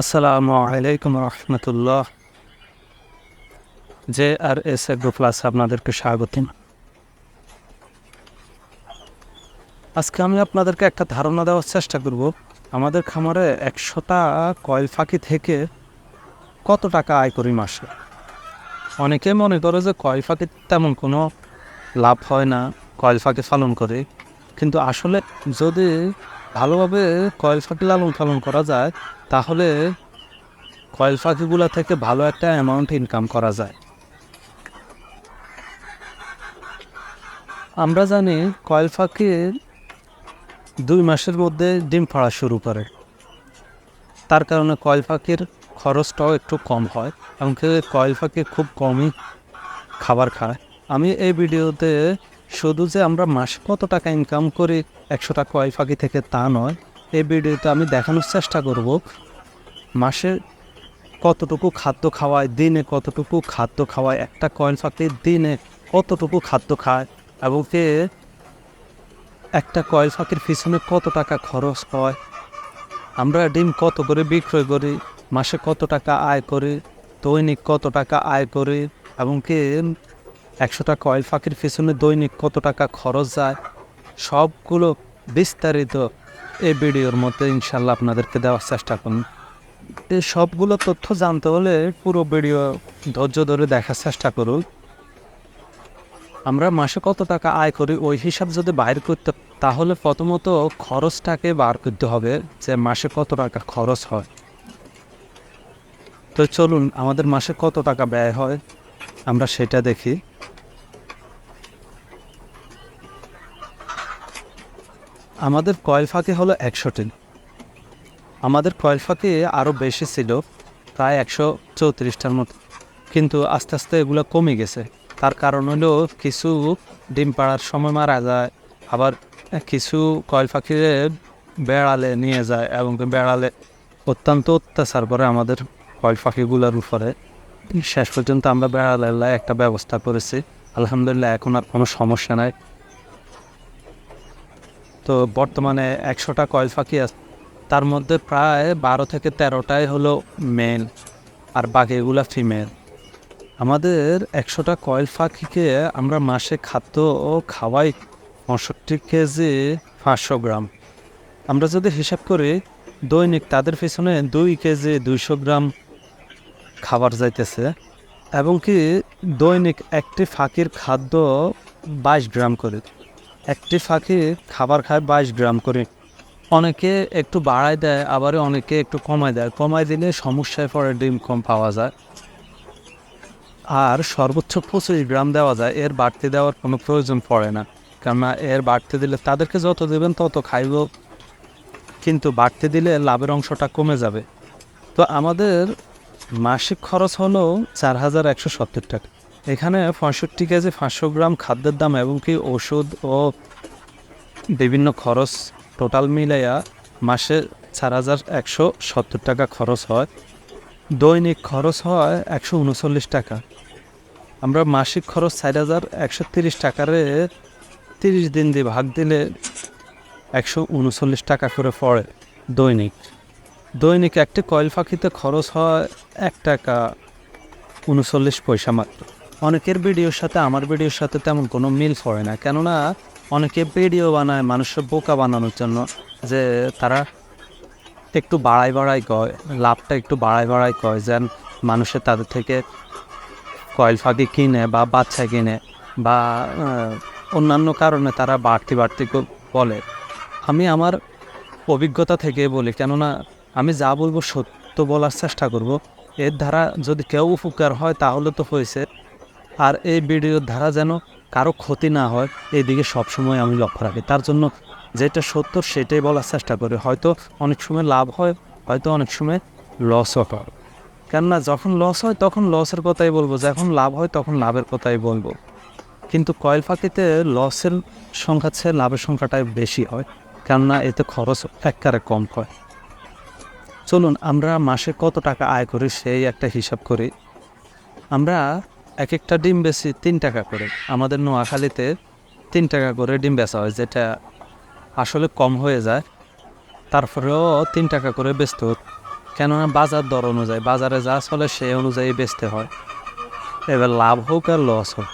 আসসালামু আলাইকুম রহমতুল্লাহ। J R S আপনাদেরকে আজকে আমি আপনাদেরকে একটা ধারণা দেওয়ার চেষ্টা করব। আমাদের খামারে একশোটা কয়েল ফাঁকি থেকে কত টাকা আয় করি মাসে? অনেকে মনে করে যে কয়েল ফাঁকি তেমন কোনো লাভ হয় না, কয়েল ফাঁকি পালন করে। কিন্তু আসলে যদি ভালোভাবে কয়েল ফাঁকি লালন পালন করা যায়, তাহলে কয়েল পাখিগুলো থেকে ভালো একটা অ্যামাউন্ট ইনকাম করা যায়। আমরা জানি কয়েল পাখি দুই মাসের মধ্যে ডিম পাড়া শুরু করে। তার কারণে কয়েল পাখির খরচটাও একটু কম হয় এমনকি কয়েল পাখি খুব কমই খাবার খায়। আমি এই ভিডিওতে শুধু যে আমরা মাসে কত টাকা ইনকাম করি একশোটা কয়েল পাখি থেকে তা নয়। এই ভিডিওতে আমি দেখানোর চেষ্টা করব মাসে কতটুকু খাদ্য খাওয়ায়, দিনে কতটুকু খাদ্য খাওয়ায়, একটা কয়েল পাখি দিনে কতটুকু খাদ্য খায় এবং কে একটা কয়েল পাখির পিছনে কত টাকা খরচ হয়। আমরা ডিম কত করে বিক্রয় করি, মাসে কত টাকা আয় করি, দৈনিক কত টাকা আয় করি এবং কি একশোটা কয়েল পাখির পিছনে দৈনিক কত টাকা খরচ যায়, সবগুলো বিস্তারিত এই ভিডিওর মধ্যে ইনশাল্লাহ আপনাদেরকে দেওয়ার চেষ্টা করুন। এই সবগুলো তথ্য জানতে হলে পুরো ভিডিও ধৈর্য ধরে দেখার চেষ্টা করুন। আমরা মাসে কত টাকা আয় করি, ওই হিসাব যদি বাইর করতে, তাহলে প্রথমত খরচটাকে বার করতে হবে যে মাসে কত টাকা খরচ হয়। তো চলুন, আমাদের মাসে কত টাকা ব্যয় হয়, আমরা সেটা দেখি। আমাদের কয়েল ফাঁকি হলো একশো একশোটি। আমাদের কয়েল ফাঁকি আরও বেশি ছিল, প্রায় একশো চৌত্রিশটার মতো। কিন্তু আস্তে আস্তে এগুলো কমে গেছে। তার কারণ হলো কিছু ডিম পাড়ার সময় মারা যায়, আবার কিছু কয়েল পাখি বেড়ালে নিয়ে যায় এবং বেড়ালে অত্যন্ত অত্যাচার করে আমাদের কয়েল পাখিগুলোর উপরে। শেষ পর্যন্ত আমরা বেড়ালে একটা ব্যবস্থা করেছি। আলহামদুলিল্লাহ, এখন আর কোনো সমস্যা নাই। তো বর্তমানে একশোটা কয়েল পাখি আছে। তার মধ্যে প্রায় বারো থেকে তেরোটাই হলো মেল আর বাকিগুলো ফিমেল আমাদের একশোটা কয়েল পাখিকে আমরা মাসে খাদ্য ও খাওয়াই পঁয়ষট্টি কেজি পাঁচশো গ্রাম। আমরা যদি হিসাব করি, দৈনিক তাদের পিছনে দুই কেজি দুইশো গ্রাম খাবার যাইতেছে এবং কি দৈনিক একটি ফাঁকির খাদ্য বাইশ গ্রাম করে। একটি ফাঁকি খাবার খায় বাইশ গ্রাম করে। অনেকে একটু বাড়ায় দেয়, আবার অনেকে একটু কমায় দেয়। কমায় দিলে সমস্যায় পড়ে, ডিম কম পাওয়া যায়। আর সর্বোচ্চ পঁচিশ গ্রাম দেওয়া যায়, এর বাড়তি দেওয়ার কোনো প্রয়োজন পড়ে না। কেননা এর বাড়তি দিলে তাদেরকে যত দেবেন তত খাইব। কিন্তু বাড়তি দিলে লাভের অংশটা কমে যাবে। তো আমাদের মাসিক খরচ হলো চার হাজার একশো সত্তর টাকা। এখানে পঁয়ষট্টি কেজি পাঁচশো গ্রাম খাদ্যের দাম এবং কি ওষুধ ও বিভিন্ন খরচ টোটাল মিলাইয়া মাসে চার হাজার একশো সত্তর টাকা খরচ হয়। দৈনিক খরচ হয় একশো উনচল্লিশ টাকা। আমরা মাসিক খরচ চার হাজার একশো তিরিশ টাকারে তিরিশ দিন দিয়ে ভাগ দিলে একশো উনচল্লিশ টাকা করে পড়ে দৈনিক। দৈনিক একটি কয়েল পাখিতে খরচ হয় এক টাকা উনচল্লিশ পয়সা মাত্র। অনেকের ভিডিওর সাথে আমার ভিডিওর সাথে তেমন কোনো মিল পড়ে না। কেননা, অনেকে ভিডিও বানায় মানুষের বোকা বানানোর জন্য যে তারা একটু বাড়াই বাড়াই কয়, লাভটা একটু বাড়াই বাড়াই কয় যেন মানুষের তাদের থেকে কয়েল ফাঁকি কিনে বা বাচ্চা কিনে বা অন্যান্য কারণে তারা বাড়তি বাড়তি বলে। আমি আমার অভিজ্ঞতা থেকে বলি, কেননা আমি যা বলব সত্য বলার চেষ্টা করব। এর দ্বারা যদি কেউ উপকার হয় তাহলে তো হয়েছে। আর এই ভিডিওর দ্বারা যেন কারও ক্ষতি না হয় এই এইদিকে সবসময় আমি লক্ষ্য রাখি। তার জন্য যেটা সত্য সেটাই বলার চেষ্টা করি। হয়তো অনেক সময় লাভ হয়, হয়তো অনেক সময় লসও হয়। কেননা যখন লস হয়, তখন লসের কথাই বলব। যখন লাভ হয়, তখন লাভের কথাই বলব। কিন্তু কয়েল পাখিতে লসের সংখ্যা চেয়ে লাভের সংখ্যাটাই বেশি হয়, কেননা এতে খরচ একবারে কম হয়। চলুন, আমরা মাসে কত টাকা আয় করি সেই একটা হিসাব করি। আমরা এক একটা ডিম বেশি তিন টাকা করে। আমাদের নোয়াখালীতে তিন টাকা করে ডিম বেচা হয়, যেটা আসলে কম হয়ে যায়। তারপরেও তিন টাকা করে বেচতে হতো কেননা বাজার দর অনুযায়ী, বাজারে যা চলে সেই অনুযায়ী বেচতে হয়। এবার লাভ হোক আর লস হোক।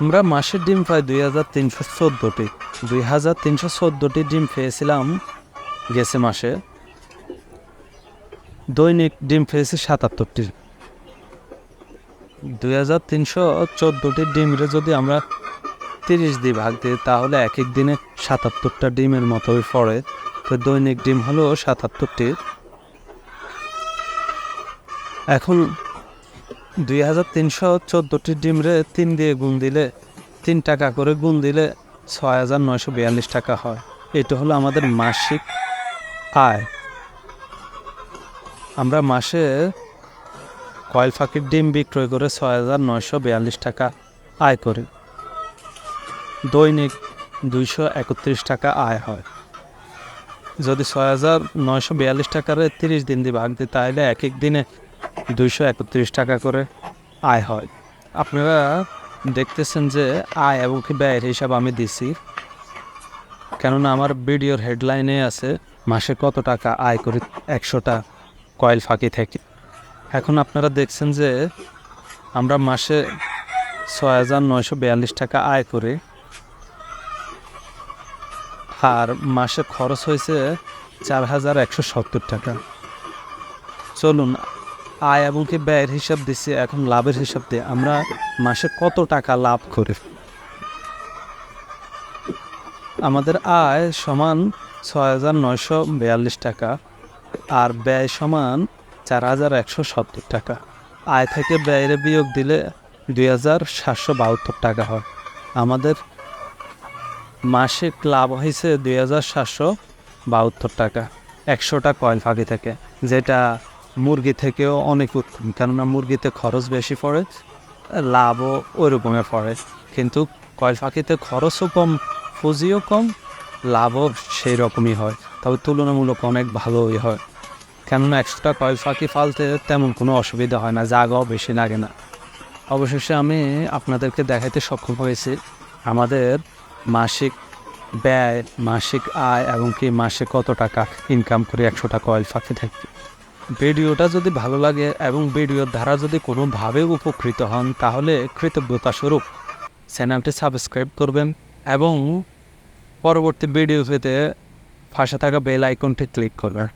আমরা মাসের ডিম পাই দুই হাজার তিনশো চোদ্দোটি। দুই হাজার তিনশো চোদ্দোটি ডিম পেয়েছিলাম গেছে মাসে। দৈনিক ডিম পেয়েছি সাতাত্তরটি। দুই হাজার তিনশো চোদ্দোটি ডিমরে যদি আমরা তিরিশ দিয়ে ভাগ দিই, তাহলে এক এক দিনে সাতাত্তরটা ডিমের মতোই পড়ে। তো দৈনিক ডিম হলো সাতাত্তরটি। এখন দুই হাজার তিনশো চোদ্দোটি ডিমরে তিন দিয়ে গুণ দিলে, তিন টাকা করে গুণ দিলে ছয় হাজার নয়শো বিয়াল্লিশ টাকা হয়। এটা হলো আমাদের মাসিক আয়। আমরা মাসে কয়েল ফাঁকির ডিম বিক্রয় করে ছয় হাজার নয়শো বিয়াল্লিশ টাকা আয় করে। দৈনিক দুইশো একত্রিশ টাকা আয় হয়। যদি ছয় হাজার নয়শো বিয়াল্লিশ টাকার তিরিশ দিন দিয়ে ভাগ দিই, তাহলে এক এক দিনে দুইশো একত্রিশ টাকা করে আয় হয়। আপনারা দেখতেছেন যে আয় এবং কি ব্যয়ের হিসাব আমি দিছি। কেননা আমার ভিডিওর হেডলাইনে আছে মাসে কত টাকা আয় করি একশোটা কয়েল ফাঁকি থেকে। এখন আপনারা দেখছেন যে আমরা মাসে ছয় হাজার নয়শো বিয়াল্লিশ টাকা আয় করি। আর মাসে খরচ হয়েছে চার হাজার একশো সত্তর টাকা। চলুন, আয় এবং কি ব্যয়ের হিসাব দিচ্ছি, এখন লাভের হিসাব দিয়ে আমরা মাসে কত টাকা লাভ করি? আমাদের আয় সমান ছয় হাজার নয়শো বিয়াল্লিশ টাকা, আর ব্যয় সমান চার হাজার একশো সত্তর টাকা। আয় থেকে ব্যয়ের বিয়োগ দিলে দুই হাজার সাতশো বাহাত্তর টাকা হয়। আমাদের মাসিক লাভ হয়েছে দুই হাজার সাতশো বাহাত্তর টাকা, একশোটা কয়েল ফাঁকি থেকে, যেটা মুরগি থেকেও অনেক উত্তম, কেননা মুরগিতে খরচ বেশি পড়ে, লাভও ওই রকমের পড়ে। কিন্তু কয়েল ফাঁকিতে খরচও কম, পুঁজিও কম, লাভও সেই রকমই হয়। তবে তুলনামূলক অনেক ভালোই হয়। কেননা একশোটা কয়েল ফাঁকি ফালতে তেমন কোনো অসুবিধা হয় না, জাগাও বেশি লাগে না। অবশেষে আমি আপনাদেরকে দেখাইতে সক্ষম হয়েছি। আমাদের মাসিক ব্যয়, মাসিক আয় এবং কি মাসে কত টাকা ইনকাম করে একশোটা কয়েল ফাঁকি থাকবে ভিডিওটা যদি ভালো লাগে এবং ভিডিওর দ্বারা যদি কোনোভাবে উপকৃত হন, তাহলে কৃতজ্ঞতা স্বরূপ। চ্যানেলটি সাবস্ক্রাইব করবেন এবং পরবর্তী ভিডিও পেতে পাশে থাকা বেল আইকনটি ক্লিক করবেন।